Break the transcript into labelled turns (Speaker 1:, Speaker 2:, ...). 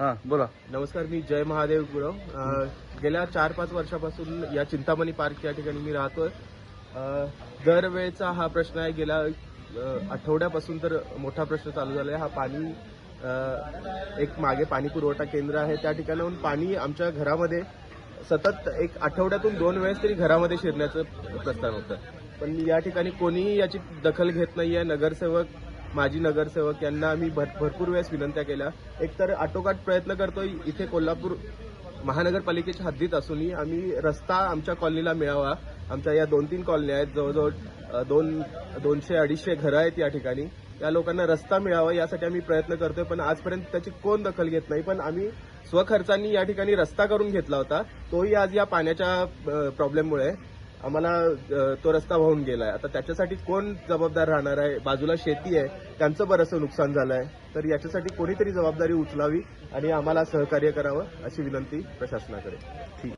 Speaker 1: हा बोला.
Speaker 2: नमस्कार मी जय महादेव गुरव. गेल्या चार पाच वर्षापासून या चिंतामणी पार्क या ठिकाणी मी राहतोय. अ, दरवेळचा हा प्रश्न आहे गेल्या आठवड्यापासून तर मोठा प्रश्न चालू झाला आहे. हा पाणी एक मागे पाणी पुरवठा केंद्र आहे. त्या ठिकाणाहून पाणी आमच्या घरामध्ये सतत एक आठवड्यातून दोन वेळेस तरी घरामध्ये शिरण्याचं प्रस्थान होतं. पण या ठिकाणी कोणीही याची दखल घेत नाहीये. नगरसेवक माजी नगरसेवक यांना आम्ही भर- भरपूर वेळेस विनंत्या केल्या. एकतर आटोकाट प्रयत्न करतोय इथे कोल्हापूर महानगरपालिकेच्या हद्दीत असूनही आम्ही रस्ता आमच्या कॉलनीला मिळावा. आमच्या या दोन तीन कॉलन्या आहेत जवळजवळ दोन दोनशे अडीचशे घरं आहेत या ठिकाणी. त्या लोकांना रस्ता मिळावा यासाठी आम्ही प्रयत्न करतोय पण आजपर्यंत त्याची कोण दखल घेत नाही. पण आम्ही स्वखर्चानी या ठिकाणी रस्ता करून घेतला होता. तोही आज या पाण्याच्या प्रॉब्लेममुळे आम्हाला तो रस्ता वाहून गेलाय. आता त्याच्यासाठी कोण जबाबदार राहणार आहे? बाजूला शेती आहे. त्यांचं बरंचसं नुकसान झालं आहे तर याच्यासाठी कोणीतरी जबाबदारी उचलावी आणि आम्हाला सहकार्य करावं अशी विनंती प्रशासनाकडे. ठीक.